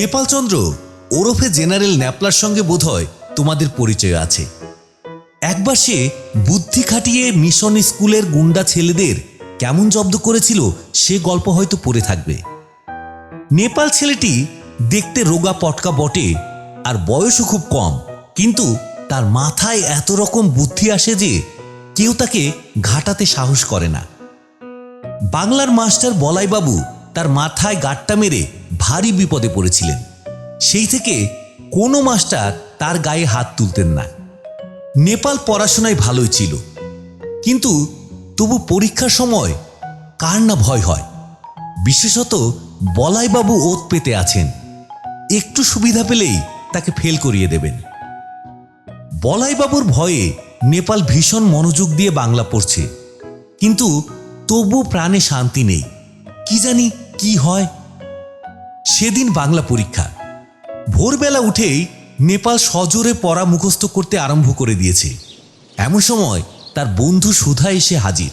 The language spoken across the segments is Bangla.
নেপালচন্দ্র, ওরফে জেনারেল ন্যাপলার সঙ্গে বোধহয় তোমাদের পরিচয় আছে। একবার সে বুদ্ধি খাটিয়ে মিশন স্কুলের গুন্ডা ছেলেদের কেমন জব্দ করেছিল, সে গল্প হয়তো পড়ে থাকবে। নেপাল ছেলেটি দেখতে রোগা পটকা বটে আর বয়সও খুব কম, কিন্তু তার মাথায় এত রকম বুদ্ধি আসে যে কেউ তাকে ঘাটাতে সাহস করে না। বাংলার মাস্টার বলাইবাবু তার মাথায় গাট্টা মেরে ভারী বিপদে পড়েছিলেন। সেই থেকে কোনো মাস্টার তার গায়ে হাত তুলতেন না। নেপাল পড়াশোনায় ভালোই ছিল। কিন্তু তবু পরীক্ষার সময় কার না ভয় হয়? বিশেষত বলাইবাবু ওত পেতে আছেন। একটু সুবিধা পেলেই তাকে ফেল করিয়ে দেবেন। বলাইবাবুর ভয়ে নেপাল ভীষণ মনোযোগ দিয়ে বাংলা পড়ছে। কিন্তু তবু প্রাণে শান্তি নেই। কি জানি কি হয়। সেদিন বাংলা পরীক্ষা। ভোরবেলা উঠেই নেপাল সজোরে পড়া মুখস্থ করতে আরম্ভ করে দিয়েছে। এমন সময় তার বন্ধু সুধা এসে হাজির।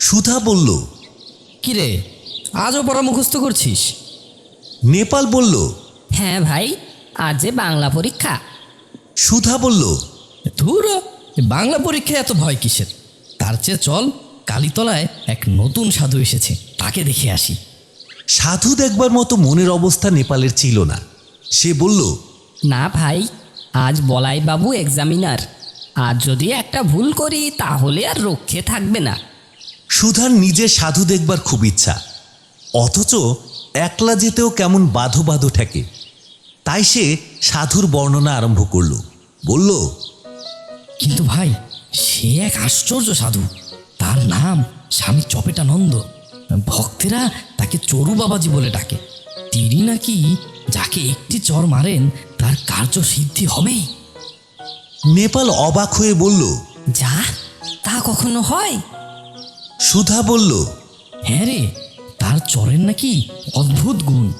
সুধা বলল কিরে আজও পড়া মুখস্থ করছিস? নেপাল বলল হ্যাঁ ভাই আজ যে বাংলা পরীক্ষা। সুধা বলল ধুর বাংলা পরীক্ষায় এত ভয় কিসের? তার চেয়ে চল কালীতলায় এক নতুন সাধু এসেছে। তাকে দেখে আসি। সাধু দেখবার মতো মনের অবস্থা নেপালের ছিল না। সে বলল না ভাই আজ বলাই বাবু এক্সামিনার আজ যদি একটা ভুল করি তাহলে আর রক্ষে থাকবে না। সুধার নিজের সাধু দেখবার খুব ইচ্ছা। অথচ একলা যেতেও কেমন বাধো বাধো ঠেকে। তাই সে সাধুর বর্ণনা আরম্ভ করল। বলল কিন্তু ভাই সে এক আশ্চর্য সাধু। তার নাম স্বামী চপেটানন্দ। ভক্তেরা তাকে চরু বাবাজি বলে ডাকে। তিনি নাকি যাকে একটি চর মারেন তার কার্য সিদ্ধি হবেই। নেপাল অবাক হয়ে বলল যা তা কখনো হয়? সুধা বলল হ্যাঁ রে তার চরের নাকি অদ্ভুত গুণ।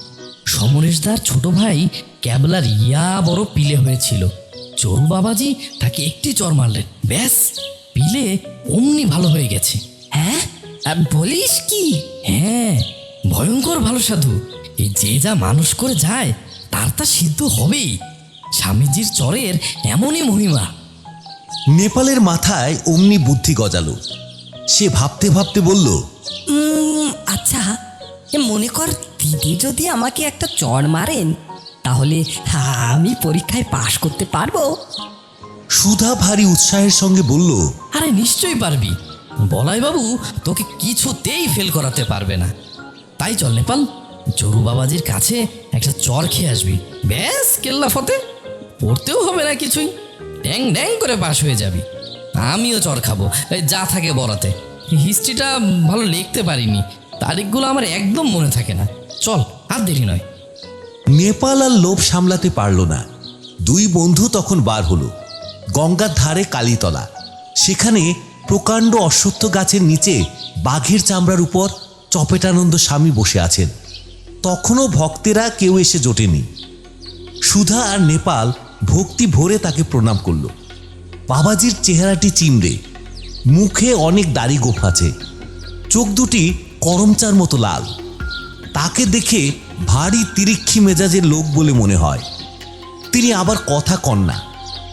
সমরেশদার ছোট ভাই ক্যাবলার ইয়া বড় পিলে হয়েছিল। চরু বাবাজি তাকে একটি চর মারলেন। ব্যাস পিলে অমনি ভালো হয়ে গেছে। হ্যাঁ? বলিস কি? হ্যাঁ ভয়ঙ্কর ভালো সাধু। এই যে যা মানুষ করে যায় তার তা সিদ্ধ হবেই। স্বামীজির চরের এমনই মহিমা। নেপালের মাথায় অমনি বুদ্ধি গজালো। সে ভাবতে ভাবতে বলল উম, আচ্ছা এ মনে কর দিদি যদি আমাকে একটা চড় মারেন তাহলে আমি পরীক্ষায় পাশ করতে পারব। সুধা ভারী উৎসাহের সঙ্গে বলল আরে নিশ্চয়ই পারবি। বলাই বাবু তোকে কিছুতেই ফেল করাতে পারবে না। তাই চল নেপাল, জরু বাবাজির কাছে একটা চর খেয়ে আসবি। ব্যাস, কেল্লা ফতে। পড়তেও হবে না কিছুই। ড্যাং ড্যাং করে পাশ হয়ে যাবি। আমিও চর খাব। যা থাকে বরাতে হিস্ট্রিটা ভালো লিখতে পারিনি। তারিখগুলো আমার একদম মনে থাকে না। চল, আর দেরি নয়। নেপাল আর লোভ সামলাতে পারল না। দুই বন্ধু তখন বার হলো। গঙ্গার ধারে কালীতলা। সেখানে প্রকাণ্ড অশ্বত্থ গাছের নিচে বাঘের চামড়ার উপর চপেটানন্দ স্বামী বসে আছেন। তখনও ভক্তেরা কেউ এসে জোটেনি। সুধা আর নেপাল ভক্তি ভরে তাকে প্রণাম করল। বাবাজির চেহারাটি চিমড়ে, মুখে অনেক দাড়ি গোফ আছে, চোখ দুটি করমচার মতো লাল। তাকে দেখে ভারী তিরিক্ষি মেজাজের লোক বলে মনে হয়। তিনি আবার কথা কন না,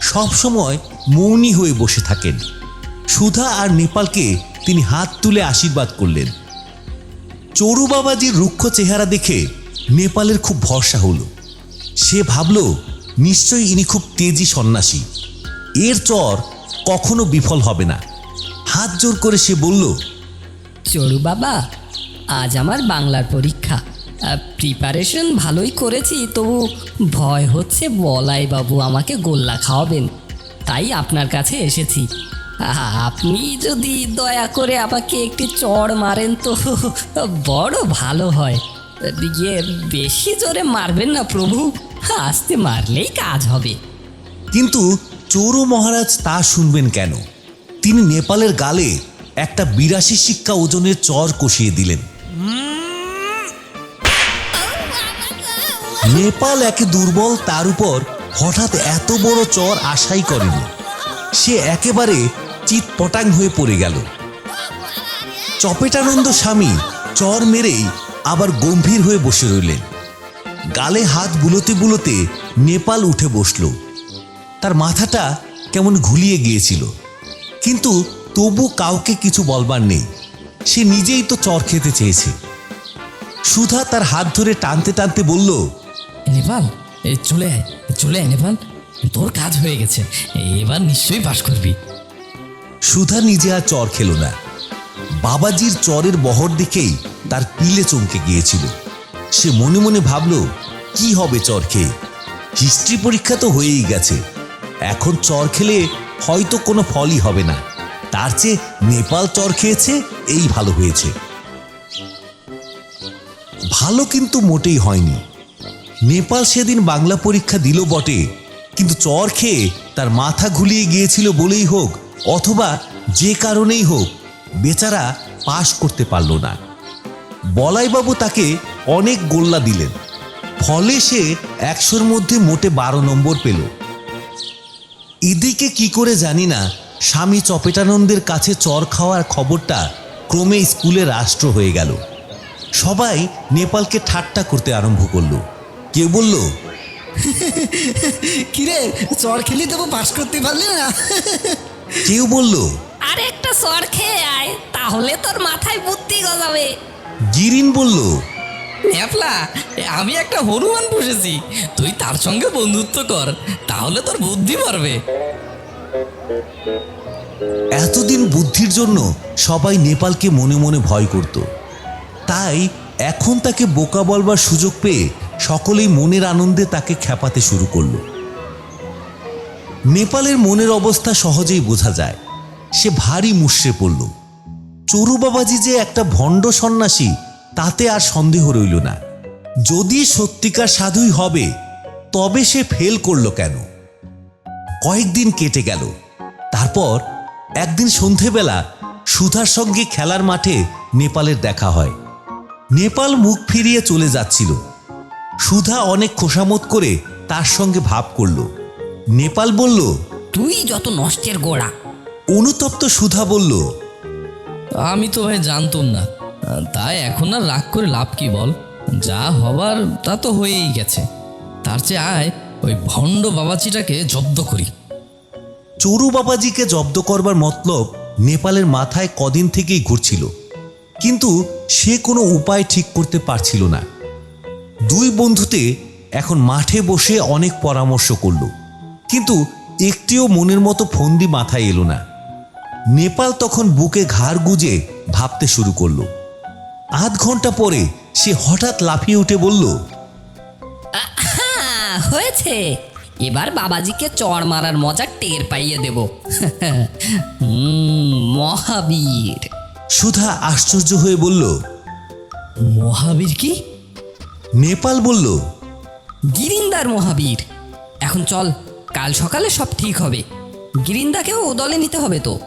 সবসময় মৌনী হয়ে বসে থাকেন। সুধা আর নেপালকে তিনি হাত তুলে আশীর্বাদ করলেন। চরু বাবাজির রুক্ষ চেহারা দেখে নেপালের খুব ভরসা হলো। সে ভাবল, নিশ্চয়ই ইনি খুব তেজি সন্ন্যাসী। এর চর কখনো বিফল হবে না। হাত জোর করে সে বলল চড়ু বাবা, আজ আমার বাংলার পরীক্ষা। প্রিপারেশন ভালোই করেছি, তবু ভয় হচ্ছে বলাই বাবু আমাকে গোল্লা খাওয়াবেন। তাই আপনার কাছে এসেছি। আপনি যদি দয়া করে আমাকে একটি চড় মারেন তো বড় ভালো হয়। ইয়ে বেশি জোরে মারবেন না প্রভু, আস্তে মারলেই কাজ হবে। কিন্তু চোরু মহারাজ তা শুনবেন কেন? তিনি নেপালের গালে একটা বিরাশি শিক্ষা ওজনের চর কষিয়ে দিলেন। নেপাল একে দুর্বল তার উপর হঠাৎ এত বড় চর আশাই করেনি। সে একেবারে চিৎপটাং হয়ে পড়ে গেল। চপেটানন্দ স্বামী চর মেরেই আবার গম্ভীর হয়ে বসে রইলেন। গালে হাত বুলোতে বুলোতে নেপাল উঠে বসল। তার মাথাটা কেমন ঘুলিয়ে গিয়েছিল। কিন্তু তবু কাউকে কিছু বলবার নেই। সে নিজেই তো চর খেতে চেয়েছে। সুধা তার হাত ধরে টানতে টানতে বলল, নেপাল চলে আয় চলে আয় নেপাল। তোর কাজ হয়ে গেছে, এবার নিশ্চয়ই পাশ করবি। সুধা নিজে আর চর খেল না। বাবাজির চরের বহর দেখেই তার পিলে চমকে গিয়েছিল। সে মনে মনে ভাবল, কি হবে চর খেয়ে? হিস্ট্রি পরীক্ষা তো হয়েই গেছে। এখন চর খেলে হয়তো কোনো ফলই হবে না। তার চেয়ে নেপাল চর খেয়েছে, এই ভালো হয়েছে। ভালো কিন্তু মোটেই হয়নি। নেপাল সেদিন বাংলা পরীক্ষা দিল বটে, কিন্তু চর খেয়ে তার মাথা ঘুলিয়ে গিয়েছিল বলেই হোক অথবা যে কারণেই হোক, বেচারা পাশ করতে পারল না। বলাইবাবু তাকে অনেক গোল্লা দিলেন। ফলে সে একশোর মধ্যে মোটে বারো নম্বর পেল। এদিকে কি করে জানি না, স্বামী চপেটানন্দের কাছে চর খাওয়ার খবরটা ক্রমে স্কুলে রাষ্ট্র হয়ে গেল। সবাই নেপালকে ঠাট্টা করতে আরম্ভ করল। কেউ বলল, কিরে, চর খেলি তবু পাশ করতে পারলি না? কেউ বলল আর একটা সর খেয়ে আয় তাহলে তোর মাথায় বুদ্ধি গজাবে। গিরিন বলল ন্যাপলা আমি একটা হনুমান পুষেছি তুই তার সঙ্গে বন্ধুত্ব কর তাহলে তোর বুদ্ধি পারবে এতদিন বুদ্ধির জন্য সবাই নেপালকে মনে মনে ভয় করত। তাই এখন তাকে বোকা বলবার সুযোগ পেয়ে সকলেই মনের আনন্দে তাকে খেপাতে শুরু করল। নেপালের মনের অবস্থা সহজেই বোঝা যায়। সে ভারী মুষড়ে পড়ল। চরু বাবাজি যে একটা ভণ্ড সন্ন্যাসী, তাতে আর সন্দেহ রইল না। যদি সত্যিকার সাধুই হবে, তবে সে ফেল করল কেন? কয়েকদিন কেটে গেল। তারপর একদিন সন্ধেবেলা সুধার সঙ্গে খেলার মাঠে নেপালের দেখা হয়। নেপাল মুখ ফিরিয়ে চলে যাচ্ছিল। সুধা অনেক খোসামত করে তার সঙ্গে ভাব করল। নেপাল বলল তুই যত নষ্টের গোড়া। অনুতপ্ত সুধা বলল আমি তো ভাই জানতাম না। তাই এখন আর রাগ করে লাভ কি বল? যা হবার তা তো হয়েই গেছে। তার চেয়ে আয় ওই ভণ্ড বাবাচিটাকে জব্দ করি। চরু বাবাজিকে জব্দ করবার মতলব নেপালের মাথায় কদিন থেকেই ঘুরছিল। কিন্তু সে কোনো উপায় ঠিক করতে পারছিল না। দুই বন্ধুতে এখন মাঠে বসে অনেক পরামর্শ করল। কিন্তু একটিও মনের মতো ফন্দি মাথায় এলো না। নেপাল তখন বুকে ঘাড় গুজে ভাবতে শুরু করল। আধ ঘণ্টা পরে সে হঠাৎ লাফিয়ে উঠে বলল হ্যাঁ হয়েছে। এবার বাবাজিকে চড় মারার মজা টের পাইয়ে দেব। মহাবীর। সুধা আশ্চর্য হয়ে বলল মহাবীর কি? নেপাল বলল গিরিন্দার মহাবীর। এখন চল কাল সকালে সব ঠিক হবে। গিরিন্দাকেও ও দলে নিতে হবে তো।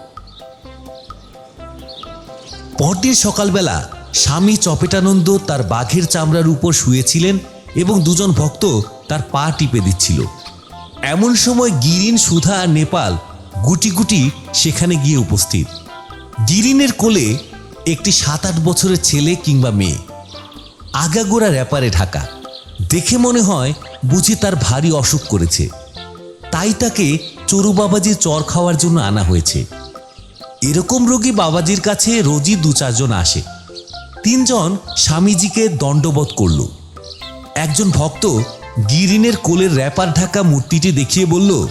পরদিন সকালবেলা স্বামী চপেটানন্দ তার বাঘের চামড়ার উপর শুয়েছিলেন এবং দুজন ভক্ত তার পা টিপে দিচ্ছিল। এমন সময় গিরিন, সুধা আর নেপাল গুটি গুটি সেখানে গিয়ে উপস্থিত। গিরিনের কোলে একটি সাত আট বছরের ছেলে কিংবা মেয়ে। আগাগোড়া র্যাপারে ঢাকা। দেখে মনে হয় বুঝি তার ভারী অসুখ করেছে। তাই তাকে চরু বাবাজির চর খাওয়ার জন্য আনা হয়েছে। এরকম রোগী বাবাজির কাছে রোজই দু চারজন আসে। তিনজন স্বামীজিকে দণ্ডবোধ করল। একজন ভক্ত গিরিনের কোলের র্যাপার ঢাকা মূর্তিটি দেখিয়ে বলল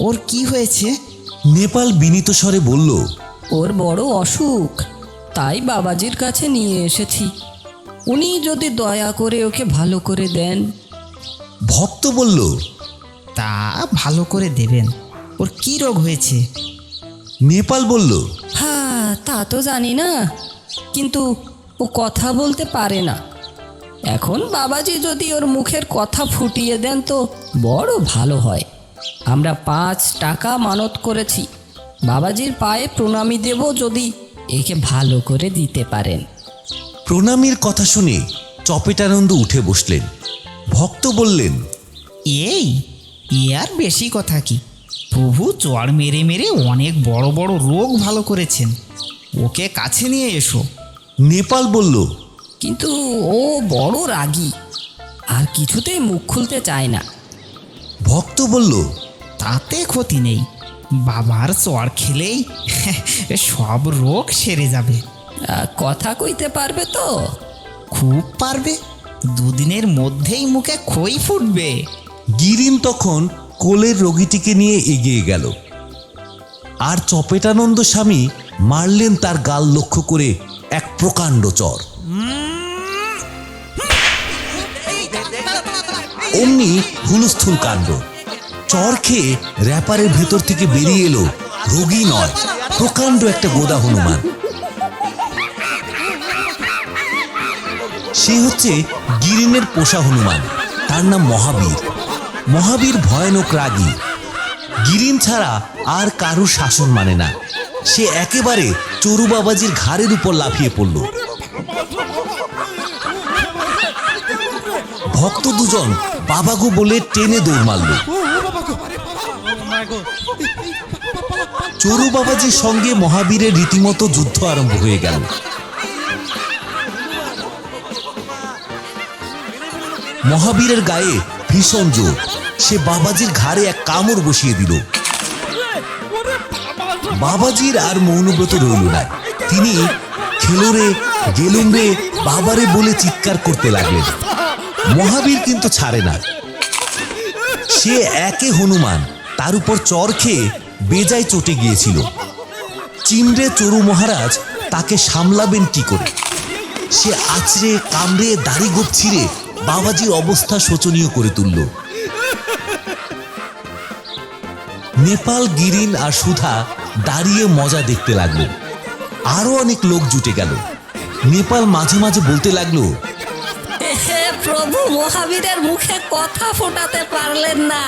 ওর কি হয়েছে? নেপাল বিনীত স্বরে বলল ওর বড় অসুখ। তাই বাবাজির কাছে নিয়ে এসেছি। উনি যদি দয়া করে ওকে ভালো করে দেন। ভক্ত বলল তা ভালো করে দেবেন। ওর কি রোগ হয়েছে? নেপাল বলল। হ্যাঁ তা তো জানি না। কিন্তু ও কথা বলতে পারে না। এখন বাবাজি যদি ওর মুখের কথা ফুটিয়ে দেন তো বড় ভালো হয়। আমরা পাঁচ টাকা মানত করেছি। বাবাজির পায়ে প্রণামী দেব যদি একে ভালো করে দিতে পারেন। প্রণামীর কথা শুনে চপেটানন্দ উঠে বসলেন। ভক্ত বললেন এই এ আর বেশি কথা কি? প্রভু চড় মেরে মেরে অনেক বড় বড় রোগ ভালো করেছেন। ওকে কাছে নিয়ে এসো। নেপাল বলল কিন্তু ও বড় রাগী। আর কিছুতেই মুখ খুলতে চায় না। ভক্ত বলল তাতে ক্ষতি নেই। বাবার চর খেলেই সব রোগ সেরে যাবে। কথা কইতে পারবে তো? খুব পারবে। দুদিনের মধ্যেই মুখে খই ফুটবে। গিরিন তখন কোলের রোগীটিকে নিয়ে এগিয়ে গেল। আর চপেটানন্দ স্বামী মারলেন তার গাল লক্ষ্য করে এক প্রকাণ্ড চর অমনি হুলস্থুল কাণ্ড। চর খেয়ে র্যাপারের ভেতর থেকে বেরিয়ে এলো রোগী নয়, প্রকাণ্ড একটা গোদা হনুমান। সে হচ্ছে গিরিনের পোষা হনুমান, তার নাম মহাবীর। মহাবীর ভয়ানক রাগী। গিরিন ছাড়া আর কারুর শাসন মানে না। সে একেবারে চরু বাবাজির ঘাড়ের উপর লাফিয়ে পড়ল। ভক্ত দুজন বাবাগো বলে টেনে দৌড় মারল। চরু বাবাজির সঙ্গে মহাবীরের রীতিমতো যুদ্ধ আরম্ভ হয়ে গেল। মহাবীরের গায়ে ভীষণ জোর। সে বাবাজির ঘাড়ে এক কামড় বসিয়ে দিল। বাবাজির আর মৌনব্রত রইল না। তিনি খেলোরে গেলুম রে বাবারে বলে চিৎকার করতে লাগলেন। মহাবীর কিন্তু ছাড়ে না। সে একে হনুমান, তার উপর চর খেয়ে বেজায় চটে গিয়েছিল। চিমড়ে চরু মহারাজ তাকে সামলাবেন কি করে? সে আছড়ে, কামড়ে, দাড়ি গোপ ছিঁড়ে বাবাজির অবস্থা শোচনীয় করে তুলল। নেপাল গিরিন আর সুধা দাঁড়িয়ে মজা দেখতে লাগল। আরও অনেক লোক জুটে গেল। নেপাল মাঝে মাঝে বলতে লাগল প্রভু মহাবীরের মুখে কথা ফোটাতে পারলেন না।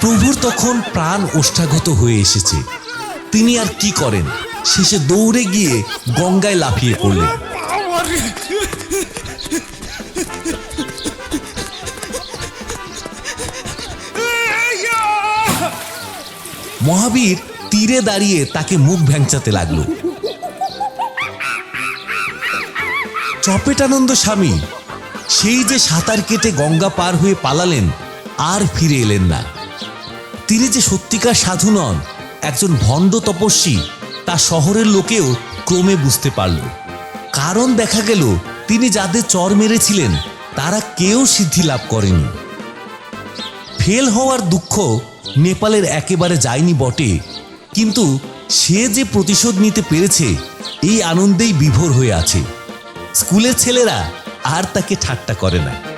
প্রভুর তখন প্রাণ ওষ্ঠাগত হয়ে এসেছে। তিনি আর কি করেন? শেষে দৌড়ে গিয়ে গঙ্গায় লাফিয়ে পড়লেন। মহাবীর তীরে দাঁড়িয়ে তাকে মুখ ভ্যাংচাতে লাগল। চপেটানন্দ স্বামী, সেই যে সাঁতার কেটে গঙ্গা পার হয়ে পালালেন, আর ফিরে এলেন না। তিনি যে সত্যিকার সাধু নন, একজন ভণ্ড তপস্বী, তা শহরের লোকেও ক্রমে বুঝতে পারল। কারণ দেখা গেল, তিনি যাদের চর মেরেছিলেন, তারা কেউ সিদ্ধি লাভ করেনি। ফেল হওয়ার দুঃখ নেপালের একেবারে যায়নি বটে, কিন্তু সে যে প্রতিশোধ নিতে পেরেছে, এই আনন্দেই বিভোর হয়ে আছে। স্কুলের ছেলেরা আর তাকে ঠাট্টা করে না।